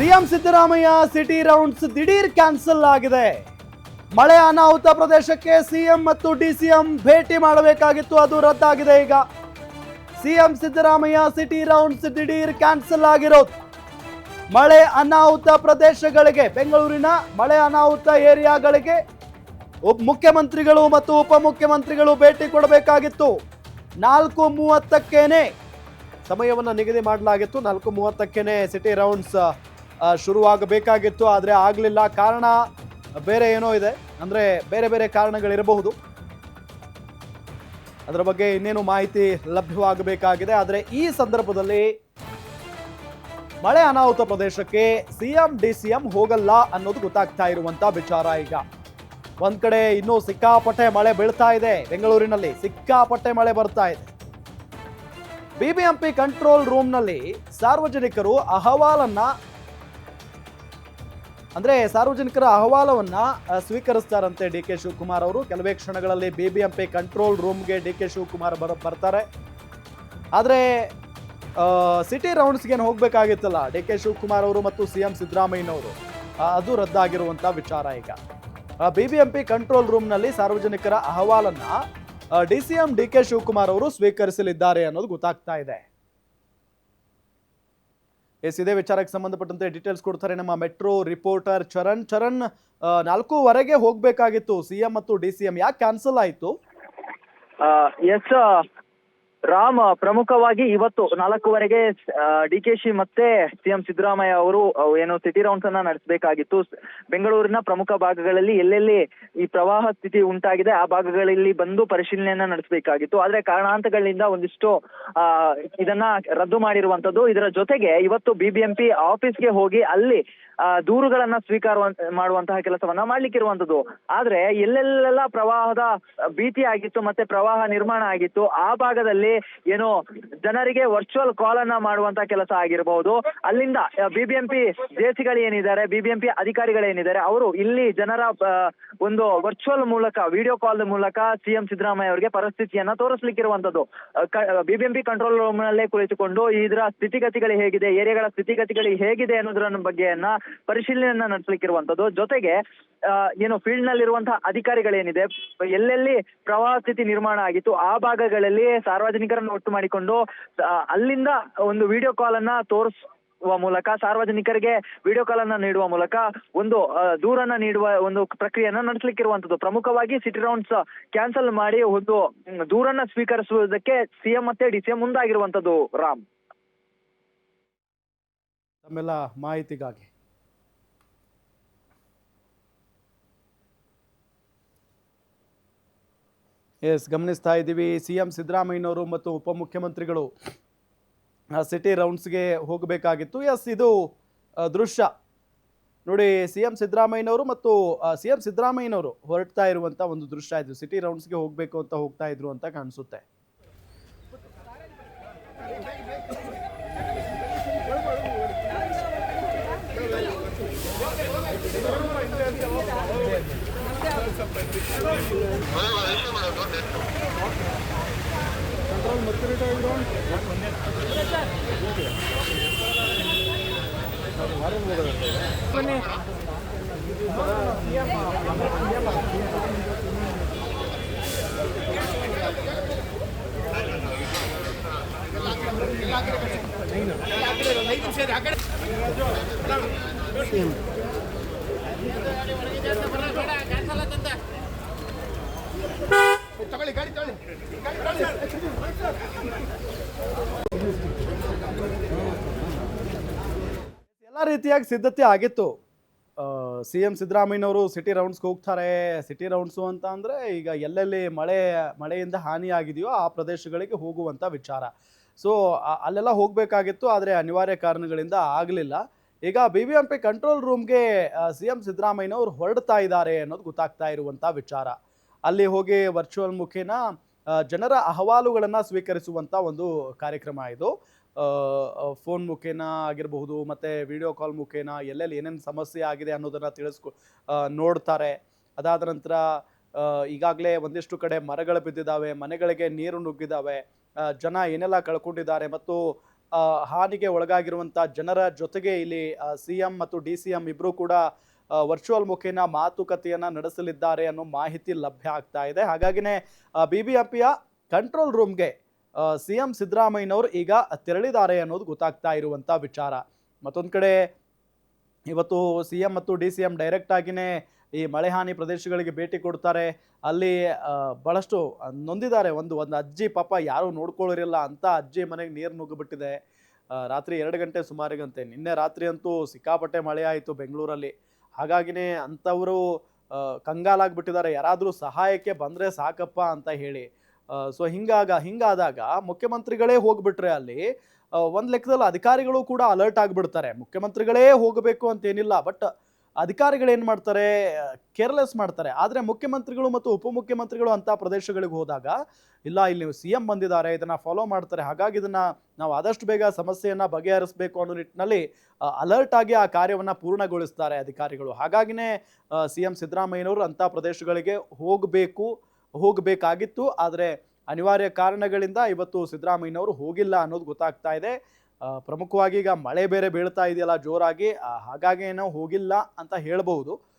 CM Siddaramaiah city rounds ದಿಢೀರ್ cancel ಆಗಿದೆ. ಮಳೆ ಅನಾಹುತ ಪ್ರದೇಶಕ್ಕೆ ಸಿಎಂ ಮತ್ತು ಡಿಸಿಎಂ ಭೇಟಿ ಮಾಡಬೇಕಾಗಿತ್ತು, ಅದು ರದ್ದಾಗಿದೆ ಈಗ. ಸಿಎಂ ಸಿದ್ದರಾಮಯ್ಯ ಸಿಟಿ ರೌಂಡ್ಸ್ ದಿಢೀರ್ ಕ್ಯಾನ್ಸಲ್ ಆಗಿರೋದು. ಮಳೆ ಅನಾಹುತ ಪ್ರದೇಶಗಳಿಗೆ, ಬೆಂಗಳೂರಿನ ಮಳೆ ಅನಾಹುತ ಏರಿಯಾಗಳಿಗೆ ಉಪ ಮುಖ್ಯಮಂತ್ರಿಗಳು ಮತ್ತು ಉಪಮುಖ್ಯಮಂತ್ರಿಗಳು ಭೇಟಿ ಕೊಡಬೇಕಾಗಿತ್ತು. ನಾಲ್ಕು ಮೂವತ್ತಕ್ಕೇನೆ ಸಮಯವನ್ನು ನಿಗದಿ ಮಾಡಲಾಗಿತ್ತು. ನಾಲ್ಕು ಮೂವತ್ತಕ್ಕೇನೆ ಸಿಟಿ ರೌಂಡ್ಸ್ ಶುರುವಾಗಬೇಕಾಗಿತ್ತು, ಆದರೆ ಆಗಲಿಲ್ಲ. ಕಾರಣ ಬೇರೆ ಏನೋ ಇದೆ. ಅಂದರೆ ಬೇರೆ ಬೇರೆ ಕಾರಣಗಳಿರಬಹುದು. ಅದರ ಬಗ್ಗೆ ಇನ್ನೇನು ಮಾಹಿತಿ ಲಭ್ಯವಾಗಬೇಕಾಗಿದೆ. ಆದರೆ ಈ ಸಂದರ್ಭದಲ್ಲಿ ಮಳೆ ಅನಾಹುತ ಪ್ರದೇಶಕ್ಕೆ ಸಿಎಂ ಡಿ ಸಿಎಂ ಹೋಗಲ್ಲ ಅನ್ನೋದು ಗೊತ್ತಾಗ್ತಾ ಇರುವಂತ ವಿಚಾರ ಈಗ. ಒಂದ್ ಕಡೆ ಇನ್ನೂ ಸಿಕ್ಕಾಪಟ್ಟೆ ಮಳೆ ಬೀಳ್ತಾ ಇದೆ ಬೆಂಗಳೂರಿನಲ್ಲಿ. ಸಿಕ್ಕಾಪಟ್ಟೆ ಮಳೆ ಬರ್ತಾ ಇದೆ. ಬಿಬಿಎಂಪಿ ಕಂಟ್ರೋಲ್ ರೂಮ್ನಲ್ಲಿ ಸಾರ್ವಜನಿಕರು ಅಹವಾಲನ್ನ ಅಂದ್ರೆ ಸಾರ್ವಜನಿಕರ ಅಹವಾಲವನ್ನ ಸ್ವೀಕರಿಸ್ತಾರಂತೆ ಡಿ ಕೆ ಶಿವಕುಮಾರ್ ಅವರು. ಕೆಲವೇ ಕ್ಷಣಗಳಲ್ಲಿ ಬಿಬಿಎಂಪಿ ಕಂಟ್ರೋಲ್ ರೂಮ್ಗೆ ಡಿ ಕೆ ಶಿವಕುಮಾರ್ ಬರ, ಬರ್ತಾರೆ. ಆದ್ರೆ ಸಿಟಿ ರೌಂಡ್ಸ್ಗೆ ಹೋಗ್ಬೇಕಾಗಿತ್ತಲ್ಲ, ಡಿ ಕೆ ಶಿವಕುಮಾರ್ ಅವರು ಮತ್ತು ಸಿ ಎಂ ಸಿದ್ದರಾಮಯ್ಯನವರು. ಅದು ರದ್ದಾಗಿರುವಂತ ವಿಚಾರ ಈಗ. ಬಿಬಿಎಂಪಿ ಕಂಟ್ರೋಲ್ ರೂಮ್ನಲ್ಲಿ ಸಾರ್ವಜನಿಕರ ಅಹವಾಲನ್ನ D C M D K Shivakumar ಅವರು ಸ್ವೀಕರಿಸಲಿದ್ದಾರೆ ಅನ್ನೋದು ಗೊತ್ತಾಗ್ತಾ ಇದೆ. ಎಸ್, ಇದೇ ವಿಚಾರಕ್ಕೆ ಸಂಬಂಧಪಟ್ಟಂತೆ ಡೀಟೇಲ್ಸ್ ಕೊಡ್ತಾರೆ ನಮ್ಮ ಮೆಟ್ರೋ ರಿಪೋರ್ಟರ್ ಚರಣ್. ಚರಣ್ ನಾಲ್ಕೂವರೆಗೆ ಹೋಗ್ಬೇಕಾಗಿತ್ತು, ಸಿಎಂ ಮತ್ತು ಡಿ ಸಿ ಯಾಕೆ ಕ್ಯಾನ್ಸಲ್ ಆಯ್ತು? ಎಸ್ ರಾಮ್ ಪ್ರಮುಖವಾಗಿ ಇವತ್ತು ನಾಲ್ಕೂವರೆಗೆ ಡಿ ಕೆ ಶಿ ಮತ್ತೆ ಸಿಎಂ ಸಿದ್ದರಾಮಯ್ಯ ಅವರು ಏನು ಸಿಟಿ ರೌಂಡ್ಸ್ ಅನ್ನ ನಡೆಸಬೇಕಾಗಿತ್ತು. ಬೆಂಗಳೂರಿನ ಪ್ರಮುಖ ಭಾಗಗಳಲ್ಲಿ ಎಲ್ಲೆಲ್ಲಿ ಈ ಪ್ರವಾಹ ಸ್ಥಿತಿ ಉಂಟಾಗಿದೆ, ಆ ಭಾಗಗಳಲ್ಲಿ ಬಂದು ಪರಿಶೀಲನೆಯನ್ನ ನಡೆಸಬೇಕಾಗಿತ್ತು. ಆದ್ರೆ ಕಾರಣಾಂತಗಳಿಂದ ಒಂದಿಷ್ಟು ಇದನ್ನ ರದ್ದು ಮಾಡಿರುವಂತದ್ದು. ಇದರ ಜೊತೆಗೆ ಇವತ್ತು ಬಿಬಿಎಂಪಿ ಆಫೀಸ್ಗೆ ಹೋಗಿ ಅಲ್ಲಿ ದೂರುಗಳನ್ನ ಸ್ವೀಕಾರ ಮಾಡುವಂತಹ ಕೆಲಸವನ್ನ ಮಾಡ್ಲಿಕ್ಕಿರುವಂತದ್ದು. ಆದ್ರೆ ಎಲ್ಲೆಲ್ಲೆಲ್ಲ ಪ್ರವಾಹದ ಭೀತಿ ಆಗಿತ್ತು, ಮತ್ತೆ ಪ್ರವಾಹ ನಿರ್ಮಾಣ ಆಗಿತ್ತು. ಆ ಭಾಗದಲ್ಲಿ ಏನು ಜನರಿಗೆ ವರ್ಚುವಲ್ ಕಾಲ್ ಅನ್ನ ಮಾಡುವಂತ ಕೆಲಸ ಆಗಿರಬಹುದು ಅಲ್ಲಿಂದ ಬಿಬಿಎಂಪಿ ಜೇಸಿಗಳು ಏನಿದ್ದಾರೆ ಬಿಬಿಎಂಪಿ ಅಧಿಕಾರಿಗಳೇನಿದ್ದಾರೆ ಅವರು ಇಲ್ಲಿ ಜನರ ಒಂದು ವರ್ಚುವಲ್ ಮೂಲಕ ವಿಡಿಯೋ ಕಾಲ್ ಮೂಲಕ ಸಿಎಂ ಸಿದ್ದರಾಮಯ್ಯ ಅವರಿಗೆ ಪರಿಸ್ಥಿತಿಯನ್ನ ತೋರಿಸ್ಲಿಕ್ಕಿರುವಂತದ್ದು. ಬಿಬಿಎಂಪಿ ಕಂಟ್ರೋಲ್ ರೂಮ್ ನಲ್ಲೇ ಕುಳಿತುಕೊಂಡು ಇದರ ಸ್ಥಿತಿಗತಿಗಳು ಹೇಗಿದೆ, ಏರಿಯಾಗಳ ಸ್ಥಿತಿಗತಿಗಳು ಹೇಗಿದೆ ಅನ್ನೋದ್ರ ಬಗ್ಗೆಯನ್ನ ಪರಿಶೀಲನೆಯನ್ನ ನಡೆಸಲಿಕ್ಕಿರುವಂತದ್ದು. ಜೊತೆಗೆ ಏನು ಫೀಲ್ಡ್ ನಲ್ಲಿರುವಂತಹ ಅಧಿಕಾರಿಗಳೇನಿದೆ, ಎಲ್ಲೆಲ್ಲಿ ಪ್ರವಾಹ ಸ್ಥಿತಿ ನಿರ್ಮಾಣ ಆಗಿತ್ತು, ಆ ಭಾಗಗಳಲ್ಲಿ ಸಾರ್ವಜನಿಕರನ್ನು ಒಟ್ಟು ಮಾಡಿಕೊಂಡು ಅಲ್ಲಿಂದ ಒಂದು ವಿಡಿಯೋ ಕಾಲ್ ಅನ್ನ ತೋರಿಸ್ ಮೂಲಕ, ಸಾರ್ವಜನಿಕರಿಗೆ ವಿಡಿಯೋ ಕಾಲ್ ಅನ್ನ ನೀಡುವ ಮೂಲಕ, ಒಂದು ದೂರನ್ನ ನೀಡುವ ಒಂದು ಪ್ರಕ್ರಿಯೆಯನ್ನ ನಡೆಸಲಿಕ್ಕಿರುವಂತದ್ದು. ಪ್ರಮುಖವಾಗಿ ಸಿಟಿ ರೌಂಡ್ಸ್ ಕ್ಯಾನ್ಸಲ್ ಮಾಡಿ ಒಂದು ದೂರನ್ನ ಸ್ವೀಕರಿಸುವುದಕ್ಕೆ ಸಿಎಂ ಮತ್ತೆ ಡಿಸಿಎಂ ಮುಂದಾಗಿರುವಂತದ್ದು, ರಾಮ್. ತಮ್ಮೆಲ್ಲ ಮಾಹಿತಿಗಾಗಿ. ಎಸ್, ಗಮನಿಸ್ತಾ ಇದ್ದೀವಿ. ಸಿ ಎಂ ಸಿದ್ದರಾಮಯ್ಯನವರು ಮತ್ತು ಉಪಮುಖ್ಯಮಂತ್ರಿಗಳು ಸಿಟಿ ರೌಂಡ್ಸ್ಗೆ ಹೋಗಬೇಕಾಗಿತ್ತು. ಎಸ್, ಇದು ದೃಶ್ಯ. ನೋಡಿ ಸಿ ಎಂ ಸಿದ್ದರಾಮಯ್ಯನವರು ಮತ್ತು ಸಿ ಎಂ ಸಿದ್ದರಾಮಯ್ಯನವರು ಹೊರಡ್ತಾ ಇರುವಂಥ ಒಂದು ದೃಶ್ಯ ಇದು. ಸಿಟಿ ರೌಂಡ್ಸ್ಗೆ ಹೋಗಬೇಕು ಅಂತ ಹೋಗ್ತಾ ಇದ್ರು ಅಂತ ಕಾಣಿಸುತ್ತೆ. कंट्रोल मर्क्यूरी टाइम डाउन ಮನೆ ಇಲ್ಲ ಇಲ್ಲ ಇಲ್ಲ ಇಲ್ಲ ಇಲ್ಲ ಎಲ್ಲ ರೀತಿಯಾಗಿ ಸಿದ್ಧತೆ ಆಗಿತ್ತು. ಸಿ ಎಂ ಸಿದ್ದರಾಮಯ್ಯನವರು ಸಿಟಿ ರೌಂಡ್ಸ್ಗೆ ಹೋಗ್ತಾರೆ. ಸಿಟಿ ರೌಂಡ್ಸು ಅಂತ ಅಂದರೆ ಈಗ ಎಲ್ಲೆಲ್ಲಿ ಮಳೆ, ಮಳೆಯಿಂದ ಹಾನಿಯಾಗಿದೆಯೋ ಆ ಪ್ರದೇಶಗಳಿಗೆ ಹೋಗುವಂಥ ವಿಚಾರ. ಸೊ ಅಲ್ಲೆಲ್ಲ ಹೋಗಬೇಕಾಗಿತ್ತು, ಆದರೆ ಅನಿವಾರ್ಯ ಕಾರಣಗಳಿಂದ ಆಗಲಿಲ್ಲ. ಈಗ ಬಿ ಬಿ ಎಂ ಕಂಟ್ರೋಲ್ ರೂಮ್ಗೆ ಸಿ ಎಂ ಸಿದ್ದರಾಮಯ್ಯನವರು ಹೊರಡ್ತಾ ಇದ್ದಾರೆ ಅನ್ನೋದು ಗೊತ್ತಾಗ್ತಾ ಇರುವಂಥ ವಿಚಾರ. ಅಲ್ಲಿ ಹೋಗಿ ವರ್ಚುವಲ್ ಮುಖೇನ ಜನರ ಅಹವಾಲುಗಳನ್ನು ಸ್ವೀಕರಿಸುವಂಥ ಒಂದು ಕಾರ್ಯಕ್ರಮ ಇದು. ಫೋನ್ ಮುಖೇನ ಆಗಿರಬಹುದು, ಮತ್ತು ವಿಡಿಯೋ ಕಾಲ್ ಮುಖೇನ, ಎಲ್ಲೆಲ್ಲಿ ಏನೇನು ಸಮಸ್ಯೆ ಆಗಿದೆ ಅನ್ನೋದನ್ನು ತಿಳಿಸ್ಕೊ ನೋಡ್ತಾರೆ. ಅದಾದ ನಂತರ ಈಗಾಗಲೇ ಒಂದಿಷ್ಟು ಕಡೆ ಮರಗಳು ಬಿದ್ದಿದ್ದಾವೆ, ಮನೆಗಳಿಗೆ ನೀರು ನುಗ್ಗಿದ್ದಾವೆ ಜನ ಏನೆಲ್ಲ ಕಳ್ಕೊಂಡಿದ್ದಾರೆ ಮತ್ತು ಹಾನಿಗೆ ಒಳಗಾಗಿರುವಂಥ ಜನರ ಜೊತೆಗೆ ಇಲ್ಲಿ ಸಿ ಎಂ ಮತ್ತು ಡಿ ಸಿ ಎಂ ಇಬ್ಬರೂ ಕೂಡ ವರ್ಚುವಲ್ ಮುಖೇನ ಮಾತುಕತೆಯನ್ನು ನಡೆಸಲಿದ್ದಾರೆ ಅನ್ನೋ ಮಾಹಿತಿ ಲಭ್ಯ ಆಗ್ತಾ ಇದೆ. ಹಾಗಾಗಿನೇ ಬಿ ಬಿ ಎಂ ಪಿಯ ಕಂಟ್ರೋಲ್ ರೂಮ್ಗೆ ಸಿ ಎಂ ಸಿದ್ದರಾಮಯ್ಯನವರು ಈಗ ತೆರಳಿದ್ದಾರೆ ಅನ್ನೋದು ಗೊತ್ತಾಗ್ತಾ ಇರುವಂಥ ವಿಚಾರ. ಮತ್ತೊಂದು ಕಡೆ, ಇವತ್ತು ಸಿ ಎಂ ಮತ್ತು ಡಿ ಸಿ ಎಂ ಡೈರೆಕ್ಟ್ ಆಗಿನೇ ಈ ಮಳೆ ಹಾನಿ ಪ್ರದೇಶಗಳಿಗೆ ಭೇಟಿ ಕೊಡ್ತಾರೆ. ಅಲ್ಲಿ ಬಹಳಷ್ಟು ನೊಂದಿದ್ದಾರೆ. ಒಂದು ಒಂದು ಅಜ್ಜಿ ಪಾಪ ಯಾರೂ ನೋಡ್ಕೊಳ್ಳೋರಿಲ್ಲ ಅಂತ ಅಜ್ಜಿ ಮನೆಗೆ ನೀರು ನುಗ್ಗಿಬಿಟ್ಟಿದೆ. ರಾತ್ರಿ ಎರಡು ಗಂಟೆ ಸುಮಾರಿಗಂತೆ. ನಿನ್ನೆ ರಾತ್ರಿ ಅಂತೂ ಸಿಕ್ಕಾಪಟ್ಟೆ ಮಳೆ ಆಯಿತು ಬೆಂಗಳೂರಲ್ಲಿ. ಹಾಗಾಗಿನೇ ಅಂಥವರು ಕಂಗಾಲಾಗ್ಬಿಟ್ಟಿದ್ದಾರೆ. ಯಾರಾದರೂ ಸಹಾಯಕ್ಕೆ ಬಂದರೆ ಸಾಕಪ್ಪ ಅಂತ ಹೇಳಿ. ಸೊ, ಹಿಂಗಾಗ, ಹಿಂಗಾದಾಗ ಮುಖ್ಯಮಂತ್ರಿಗಳೇ ಹೋಗ್ಬಿಟ್ರೆ ಅಲ್ಲಿ ಒಂದು ಲೆಕ್ಕದಲ್ಲಿ ಅಧಿಕಾರಿಗಳು ಕೂಡ ಅಲರ್ಟ್ ಆಗಿಬಿಡ್ತಾರೆ. ಮುಖ್ಯಮಂತ್ರಿಗಳೇ ಹೋಗಬೇಕು ಅಂತೇನಿಲ್ಲ. ಬಟ್ ಅಧಿಕಾರಿಗಳು ಏನು ಮಾಡ್ತಾರೆ, ಕೇರ್ಲೆಸ್ ಮಾಡ್ತಾರೆ. ಆದರೆ ಮುಖ್ಯಮಂತ್ರಿಗಳು ಮತ್ತು ಉಪಮುಖ್ಯಮಂತ್ರಿಗಳು ಅಂಥ ಪ್ರದೇಶಗಳಿಗೆ ಹೋದಾಗ, ಇಲ್ಲ, ಇಲ್ಲಿ ಸಿ ಎಂ ಬಂದಿದ್ದಾರೆ, ಇದನ್ನು ಫಾಲೋ ಮಾಡ್ತಾರೆ, ಹಾಗಾಗಿ ಇದನ್ನು ನಾವು ಆದಷ್ಟು ಬೇಗ ಸಮಸ್ಯೆಯನ್ನು ಬಗೆಹರಿಸಬೇಕು ಅನ್ನೋ ನಿಟ್ಟಿನಲ್ಲಿ ಅಲರ್ಟ್ ಆಗಿ ಆ ಕಾರ್ಯವನ್ನು ಪೂರ್ಣಗೊಳಿಸ್ತಾರೆ ಅಧಿಕಾರಿಗಳು. ಹಾಗಾಗಿನೇ ಸಿ ಎಂ ಸಿದ್ದರಾಮಯ್ಯನವರು ಅಂಥ ಪ್ರದೇಶಗಳಿಗೆ ಹೋಗಬೇಕು, ಹೋಗಬೇಕಾಗಿತ್ತು. ಆದರೆ ಅನಿವಾರ್ಯ ಕಾರಣಗಳಿಂದ ಇವತ್ತು ಸಿದ್ದರಾಮಯ್ಯನವರು ಹೋಗಿಲ್ಲ ಅನ್ನೋದು ಗೊತ್ತಾಗ್ತಾ ಇದೆ. ಪ್ರಮುಖವಾಗಿ ಈಗ ಮಳೆ ಬೇರೆ ಬೀಳ್ತಾ ಇದೆಯಲ್ಲ ಜೋರಾಗಿ ಹಾಗಾಗಿ ಏನೋ ಹೋಗಿಲ್ಲ ಅಂತ ಹೇಳ್ಬಹುದು.